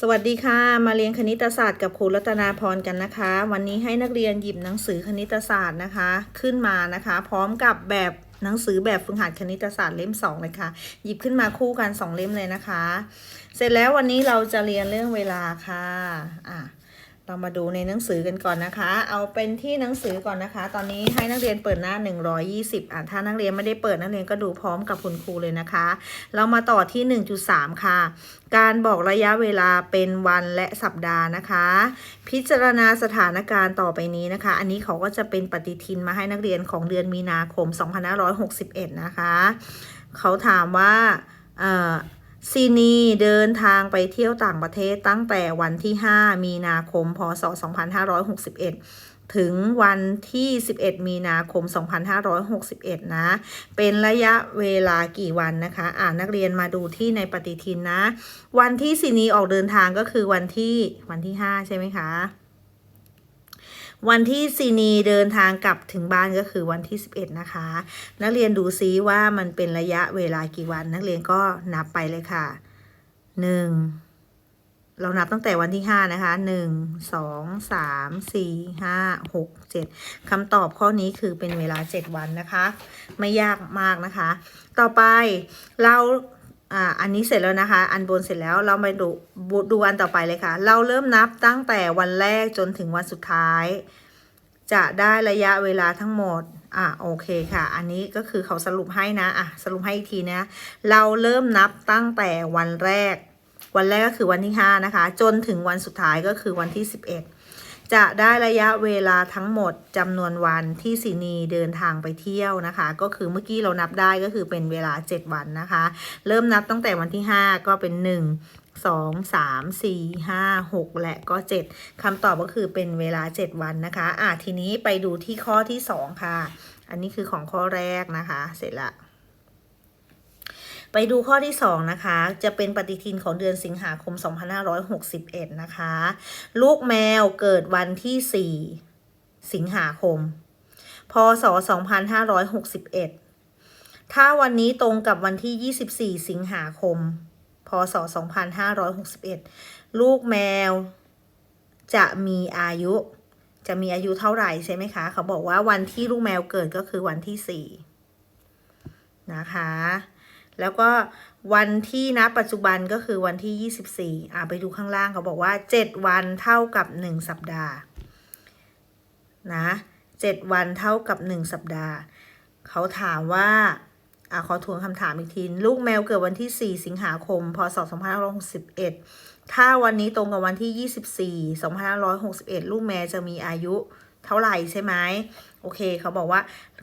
สวัสดีค่ะ มาเรียนคณิตศาสตร์กับครูรัตนาพรกันนะคะ วันนี้ให้นักเรียนหยิบหนังสือคณิตศาสตร์นะคะ ขึ้นมานะคะ พร้อมกับแบบหนังสือแบบฝึกหัดคณิตศาสตร์เล่ม2เลยค่ะ หยิบขึ้นมาคู่กัน 2 เล่มเลยนะคะ เสร็จแล้ววันนี้เราจะเรียนเรื่องเวลาค่ะอะ เรามาดูในหนังสือกันก่อนนะคะ เอาเป็นที่หนังสือก่อนนะคะ ตอนนี้ให้นักเรียนเปิดหน้า 120อะถ้านักเรียนไม่ได้เปิดนักเรียนก็ดูพร้อมกับคุณครูเลยนะคะ เรามาต่อที่ 1.3 ค่ะ การบอกระยะเวลาเป็นวันและสัปดาห์นะคะ พิจารณาสถานการณ์ต่อไปนี้นะคะ อันนี้เขาก็จะเป็นปฏิทินมาให้นักเรียนของเดือนมีนาคม 2561 นะคะ เขาถามว่าเอ่อ ซีนีเดินทางไปเที่ยวต่างประเทศตั้งแต่วันที่ 5 มีนาคม พศ 2561 ถึงวันที่ 11 มีนาคม 2561 นะ เป็นระยะเวลากี่วันนะคะ อ่านนักเรียนมาดูที่ในปฏิทินนะ วันที่ซีนีออกเดินทางก็คือวันที่วันที่ 5 ใช่ไหมคะ วันที่ซีนีเดินทางกลับถึงบ้านก็คือวันที่ 11 นะคะ นักเรียนดูซิว่ามันเป็นระยะเวลากี่วัน นักเรียนก็นับไปเลยค่ะหนึ่งเรานับตั้งแต่วันที่ห้านะคะหนึ่งสองสามสี่ห้าหกเจ็ดคำตอบข้อนี้คือเป็นเวลาเจ็ดวันนะคะ ไม่ยากมากนะคะ ต่อไปเรา อ่าอันนี้เสร็จแล้วนะคะ อันบนเสร็จแล้วเรามาดูดูอันต่อไปเลยค่ะ เราเริ่มนับตั้งแต่วันแรกจนถึงวันสุดท้าย จะได้ระยะเวลาทั้งหมดอะโอเคค่ะ อันนี้ก็คือเขาสรุปให้นะอะสรุปให้อีกทีนะ เราเริ่มนับตั้งแต่วันแรก วันแรกก็คือวันที่ 5 นะคะ จนถึงวันสุดท้ายก็คือวันที่ 11 จะได้ระยะเวลาทั้งหมดจำนวนวันที่สินีเดินทางไปเที่ยวนะคะ ก็คือเมื่อกี้เรานับได้ก็คือเป็นเวลา 7 วันนะคะ เริ่มนับตั้งแต่วันที่ 5 ก็เป็น 1 2 3 4 5 6 และก็ 7คำตอบก็คือเป็นเวลา 7 วันนะคะ อะทีนี้ไปดูที่ข้อที่ 2 ค่ะ อันนี้คือของข้อแรกนะคะ เสร็จละ ไปดูข้อที่ 2 นะคะ จะเป็นปฏิทินของเดือนสิงหาคม 2561 นะคะ ลูกแมวเกิดวันที่ 4 สิงหาคม พศ 2561 ถ้าวันนี้ตรงกับวันที่ 24 สิงหาคม พศ 2561 ลูกแมวจะมีอายุจะมีอายุเท่าไหร่ใช่ไหมคะ เขาบอกว่าวันที่ลูกแมวเกิดก็คือวันที่ 4 นะคะ แล้วก็วันที่ณปัจจุบันก็คือวันที่ 24 อ่าไปดูข้างล่างเขาบอกว่า 7 วันเท่ากับ 1 สัปดาห์นะ7วันเท่ากับ 1 สัปดาห์ เขาถามว่าอ่าขอทวนคำถามอีกทีลูกแมวเกิดวันที่ 4 สิงหาคม พศ 2561 ถ้าวันนี้ตรงกับวันที่ 24 2561 ลูกแมวจะมีอายุเท่าไหร่ใช่ไหมโอเค เขาบอกว่า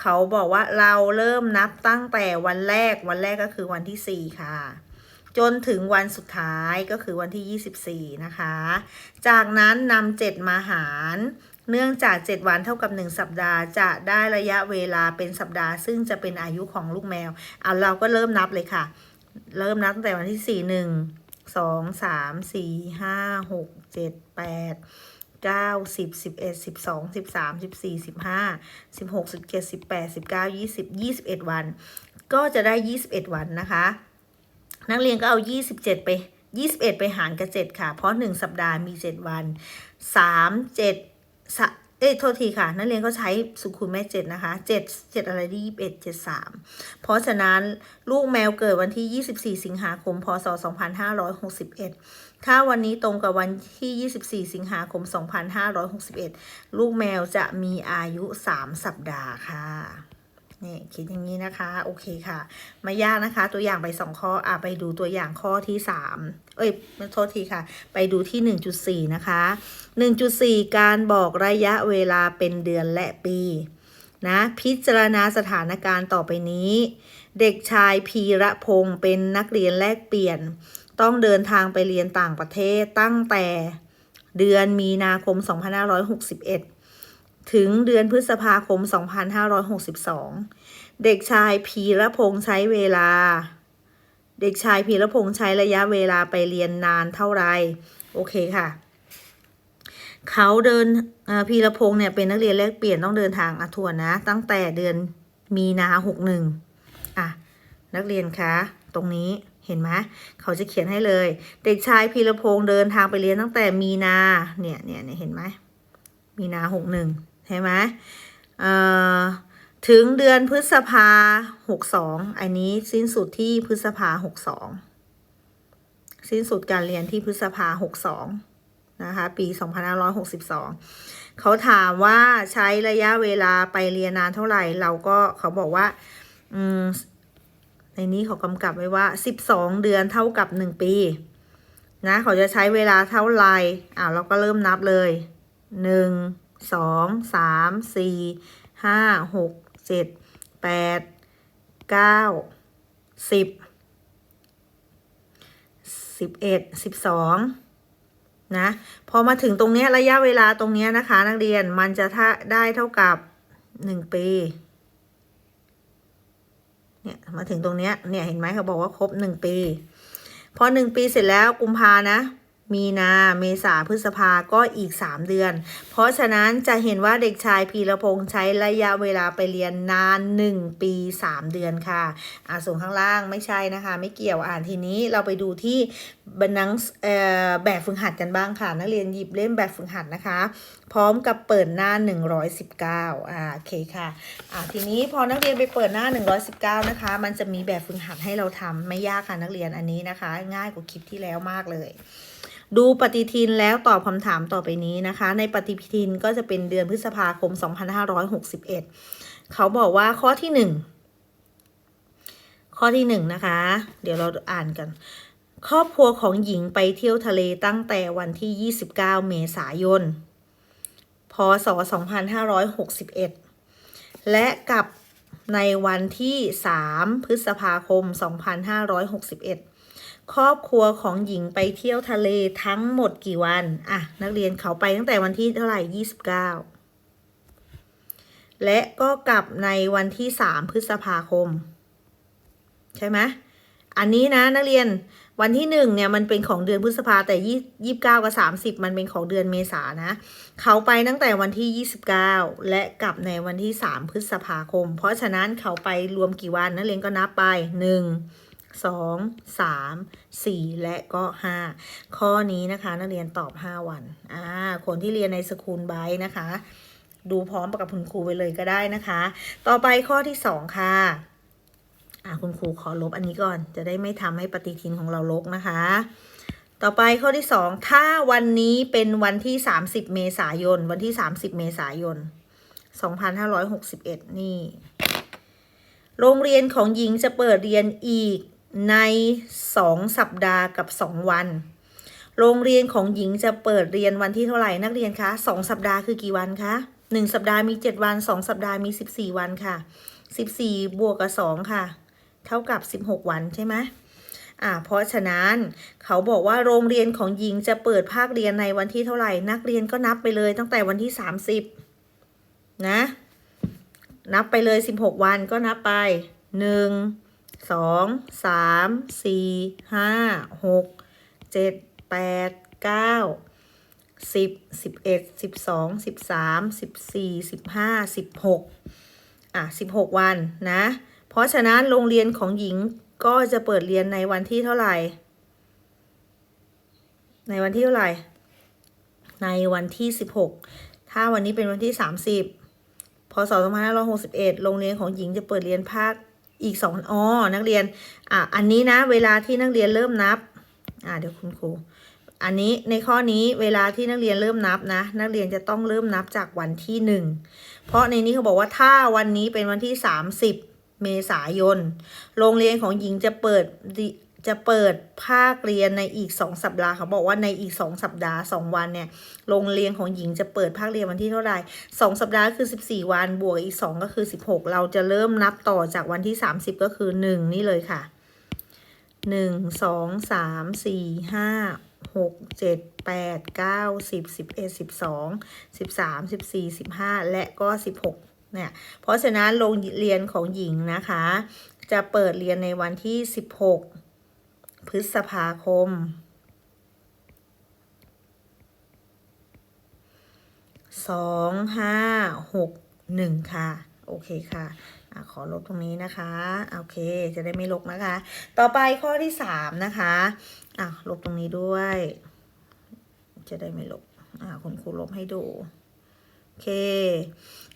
เขาบอกว่าเราเริ่มนับตั้งแต่วันแรกวันแรกก็คือวันที่ 4 ค่ะ จนถึงวันสุดท้ายก็คือวันที่ 24 นะคะ จากนั้นนำ7มาหารเนื่องจาก 7 วันเท่ากับ 1 สัปดาห์จะได้ระยะเวลาเป็นสัปดาห์ ซึ่งจะเป็นอายุของลูกแมวเอาเราก็เริ่มนับเลยค่ะ เริ่มนับตั้งแต่วันที่ 4 1 2 3 4 5 6 7 8 เก้าสิบสิบเอ็ดสิบสองสิบสามสิบสี่สิบห้าสิบหกสิบเจ็ดสิบแปดสิบเก้ายี่สิบยี่สิบเอ็ดวัน ก็จะได้ยี่สิบเอ็ดวันนะคะ นักเรียนก็เอายี่สิบเจ็ดไปยี่สิบเอ็ดไปหารกับเจ็ดค่ะ เพราะหนึ่งสัปดาห์มีเจ็ดวันสามเจ็ดสะเอ้ยโทษทีค่ะ นักเรียนก็ใช้สุขุมแม่เจ็ดนะคะเจ็ดเจ็ดอะไรที่ยี่สิบเอ็ดเจ็ดสามเพราะฉะนั้นลูกแมวเกิดวันที่ยี่สิบสี่สิงหาคม พศสองพันห้าร้อยหกสิบเอ็ด ถ้าวันนี้ตรงกับวันที่ 24 สิงหาคม 2561 ลูกแมวจะมีอายุ 3 สัปดาห์ค่ะนี่คิดอย่างนี้นะคะ โอเคค่ะไม่ยากนะคะ ตัวอย่างไปสองข้ออะไปดูตัวอย่างข้อที่3เอ้ยไม่โทษทีค่ะ ไปดูที่1.4นะคะ1.4การบอกระยะเวลาเป็นเดือนและปี นะ พิจารณาสถานการณ์ต่อไปนี้ เด็กชายพีระพงศ์เป็นนักเรียนแลกเปลี่ยน ต้องเดินทางไปเรียนต่างประเทศตั้งแต่เดือนมีนาคม 2561 ถึงเดือนพฤษภาคม 2562 เด็กชายพีระพงศ์ใช้เวลา เด็กชายพีระพงศ์ใช้ระยะเวลาไปเรียนนานเท่าไหรโอเคค่ะ เขาเดินพีระพงศ์เนี่ยเป็นนักเรียนแลกเปลี่ยนต้องเดินทางอาทวนนะ ตั้งแต่เดือนมีนาหกหนึ่งอะ นักเรียนคะ ตรงนี้ เห็นไหมเขาจะเขียนให้เลย เด็กชายพีรพงษ์เดินทางไปเรียนตั้งแต่มีนาเนี่ยเนี่ยเนี่ยเห็นไหมมีนาหกหนึ่งใช่ไหมเอ่อถึงเดือนพฤษภาหกสองอันนี้สิ้นสุดที่พฤษภาหกสองสิ้นสุดการเรียนที่พฤษภาหกสองนะคะปีสองพันห้าร้อยหกสิบสองเขาถามว่าใช้ระยะเวลาไปเรียนนานเท่าไหร่ เราก็เขาบอกว่าอืม ในนี้เขากำกับไว้ว่าสิบสองเดือนเท่ากับหนึ่งปี นะ เขาจะใช้เวลาเท่าไหร่อ่าเราก็เริ่มนับเลยหนึ่งสองสามสี่ห้าหกเจ็ดแปดเก้าสิบสิบเอ็ดสิบสองนะ พอมาถึงตรงนี้ระยะเวลาตรงนี้นะคะ นักเรียนมันจะได้เท่ากับหนึ่งปี เนี่ยมาถึงตรงเนี้ยเนี่ยเห็นไหมเขาบอกว่าครบหนึ่งปี พอหนึ่งปีเสร็จแล้วกุมภานะ มีนาเมษาพฤษภาก็อีก 3 เดือน เพราะฉะนั้นจะเห็นว่าเด็กชายพีรพงษ์ใช้ระยะเวลาไปเรียนนาน 1 ปี 3 เดือนค่ะ อ่าส่วนข้างล่างไม่ใช่นะคะ ไม่เกี่ยวอ่านทีนี้เราไปดูที่บันนังแบบฝึกหัดกันบ้างค่ะ นักเรียนหยิบเล่มแบบฝึกหัดนะคะ พร้อมกับเปิดหน้า 119อ่าโอเคค่ะอ่าทีนี้พอนักเรียนไปเปิดหน้า 119 นะคะ มันจะมีแบบฝึกหัดให้เราทำไม่ยากค่ะนักเรียนอันนี้นะคะ ง่ายกว่าคลิปที่แล้วมากเลย ดูปฏิทินแล้วตอบคำถามต่อไปนี้นะคะ ในปฏิทินก็จะเป็นเดือนพฤษภาคม 2561 เขาบอกว่าข้อที่ 1 ข้อที่ 1 นะคะ เดี๋ยวเราอ่านกัน ครอบครัวของหญิงไปเที่ยวทะเลตั้งแต่วันที่ 29 เมษายน พศ 2561 และกลับในวันที่ 3 พฤษภาคม 2561 ครอบครัวของหญิงไปเที่ยวทะเลทั้งหมดกี่วัน อะ นักเรียนเขาไปตั้งแต่วันที่เท่าไหร่29และก็กลับในวันที่3พฤษภาคม ใช่ไหมอันนี้นะนักเรียนวันที่หนึ่งเนี่ยมันเป็นของเดือนพฤษภาแต่ยี่ยี่สิบเก้ากับสามสิบมันเป็นของเดือนเมษานะ เขาไปตั้งแต่วันที่ยี่สิบเก้าและกลับในวันที่สามพฤษภาคม เพราะฉะนั้นเขาไปรวมกี่วันนักเรียนก็นับไปหนึ่ง สองสามสี่และก็ห้าข้อนี้นะคะนักเรียนตอบห้าวันอ่าคนที่เรียนในสคูลไบนะคะ ดูพร้อมกับคุณครูไปเลยก็ได้นะคะ ต่อไปข้อที่สองค่ะอะคุณครูขอลบอันนี้ก่อน จะได้ไม่ทำให้ปฏิทินของเราลกนะคะ ต่อไปข้อที่สองถ้าวันนี้เป็นวันที่ 30 เมษายน วันที่ 30 เมษายน 2561 นี่โรงเรียนของหญิงจะเปิดเรียนอีก ใน 2 สัปดาห์กับ 2 วัน โรงเรียนของหญิงจะเปิดเรียนวันที่เท่าไหร่นักเรียนคะ2สัปดาห์คือกี่วันคะ1สัปดาห์มี 7 วัน 2 สัปดาห์มี 14 วันค่ะ 14 บวกกับ 2 ค่ะ เท่ากับ 16 วันใช่ไหมอ่าเพราะฉะนั้นเขาบอกว่าโรงเรียนของหญิงจะเปิดภาคเรียนในวันที่เท่าไหร่ นักเรียนก็นับไปเลยตั้งแต่วันที่ 30 นะ นับไปเลย 16 วันก็นับไป 1 2 3 4 5 6 7 8 9 10 11 12 13 14 15 16อะ16วันนะ เพราะฉะนั้นโรงเรียนของหญิงก็จะเปิดเรียนในวันที่เท่าไหร่ ในวันที่เท่าไหร่ ในวันที่16ถ้าวันนี้เป็นวันที่30พศ2561 โรงเรียนของหญิงจะเปิดเรียนภาค อีกสองอ๋อนักเรียนอะอันนี้นะ เวลาที่นักเรียนเริ่มนับอ่าเดี๋ยวคุณครูอันนี้ในข้อนี้เวลาที่นักเรียนเริ่มนับนะ นักเรียนจะต้องเริ่มนับจากวันที่หนึ่งเพราะในนี้เขาบอกว่าถ้าวันนี้เป็นวันที่สามสิบเมษายน โรงเรียนของหญิงจะเปิด จะเปิดภาคเรียนในอีก 2 สัปดาห์เขาบอกว่าในอีก 2 สัปดาห์ 2 วันเนี่ยโรงเรียนของหญิงจะเปิดภาคเรียนวันที่เท่าไหร่ 2 สัปดาห์คือ 14 วันบวกอีก 2 ก็คือ 16 เราจะเริ่มนับต่อจากวันที่ 30 ก็คือ 1 นี่เลยค่ะ 1 2 3 4 5 6 7 8 9 10 11 12 13 14 15 และก็ 16เนี่ยเพราะฉะนั้นโรงเรียนของหญิงนะคะ จะเปิดเรียนในวันที่ 16 พฤษภาคม สองห้าหกหนึ่งค่ะ โอเคค่ะอะขอลบตรงนี้นะคะ โอเค จะได้ไม่ลกนะคะ ต่อไปข้อที่สามนะคะอะลบตรงนี้ด้วย จะได้ไม่ลบอะคุณครูลบให้ดู โอเค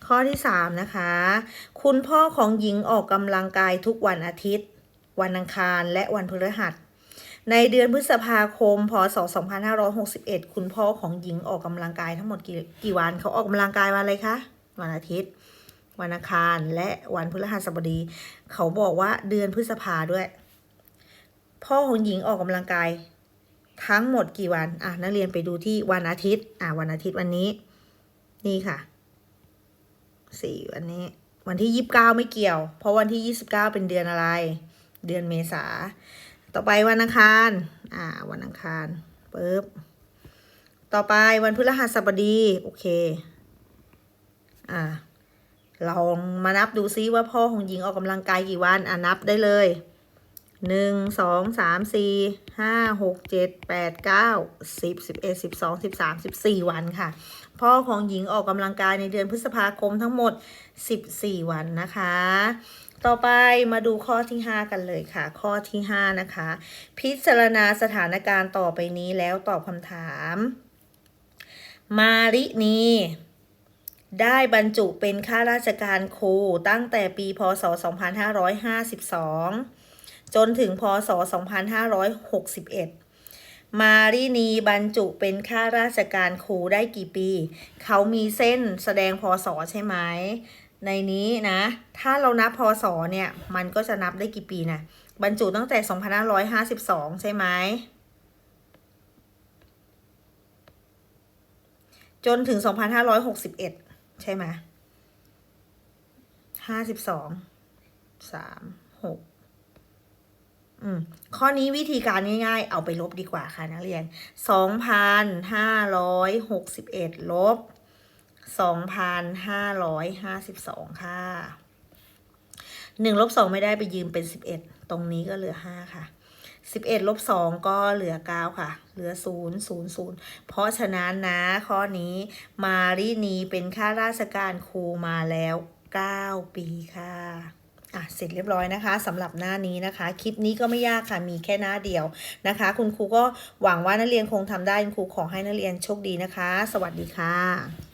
ข้อที่สามนะคะ คุณพ่อของหญิงออกกำลังกายทุกวันอาทิตย์ วันอังคารและวันพฤหัส ในเดือนพฤษภาคม พศ 2561 คุณพ่อของหญิงออกกำลังกายทั้งหมดกี่กี่วันเขาออกกำลังกายวันอะไรคะ วันอาทิตย์ วันอังคารและวันพฤหัสบดี เขาบอกว่าเดือนพฤษภาด้วย พ่อของหญิงออกกำลังกาย ทั้งหมดกี่วันอะนักเรียนไปดูที่วันอาทิตย์ อะวันอาทิตย์วันนี้ นี่ค่ะสี่วันนี้ วันที่ยี่สิบเก้าไม่เกี่ยว เพราะวันที่ยี่สิบเก้าเป็นเดือนอะไร เดือนเมษา ต่อไปวันอังคาร อ่า วันอังคารปึ๊บ ต่อไปวันพฤหัสบดี โอเค อ่า ลองมานับดูซิว่าพ่อของหญิงออกกำลังกายกี่วัน อ่านับได้เลยหนึ่งสองสามสี่ห้าหกเจ็ดแปดเก้าสิบสิบเอ็ดสิบสองสิบสามสิบสี่วันค่ะ พ่อของหญิงออกกำลังกายในเดือนพฤษภาคมทั้งหมด14วันนะคะ ต่อไปมาดูข้อที่ 5 กันเลยค่ะ ข้อที่ 5 นะคะ พิจารณาสถานการณ์ต่อไปนี้แล้วตอบคำถาม มารินีได้บรรจุเป็นข้าราชการครูตั้งแต่ปีพศ 2552 จนถึงพศ 2561 มารินีบรรจุเป็นข้าราชการครูได้กี่ปี เขามีเส้นแสดงพศใช่ไหม ในนี้นะ ถ้าเรานับพศเนี่ย มันก็จะนับได้กี่ปีนะ บรรจุตั้งแต่ 2552 ใช่ไหม จนถึง 2561 ใช่ไหมห้าสิบสองสามหกอืมข้อนี้วิธีการง่ายๆ เอาไปลบดีกว่าค่ะนักเรียนสองพันห้าร้อยหกสิบเอ็ดลบ สองพันห้าร้อยห้าสิบสองค่ะหนึ่งลบสองไม่ได้ไปยืมเป็นสิบเอ็ดตรงนี้ก็เหลือห้าค่ะสิบเอ็ดลบสองก็เหลือเก้าค่ะ เหลือศูนย์ศูนย์ศูนย์เพราะฉะนั้นนะข้อนี้มารินีเป็นข้าราชการครูมาแล้วเก้าปีค่ะอะเสร็จเรียบร้อยนะคะสำหรับหน้านี้นะคะ คลิปนี้ก็ไม่ยากค่ะมีแค่หน้าเดียวนะคะ คุณครูก็หวังว่านักเรียนคงทำได้คุณครูขอให้นักเรียนโชคดีนะคะ สวัสดีค่ะ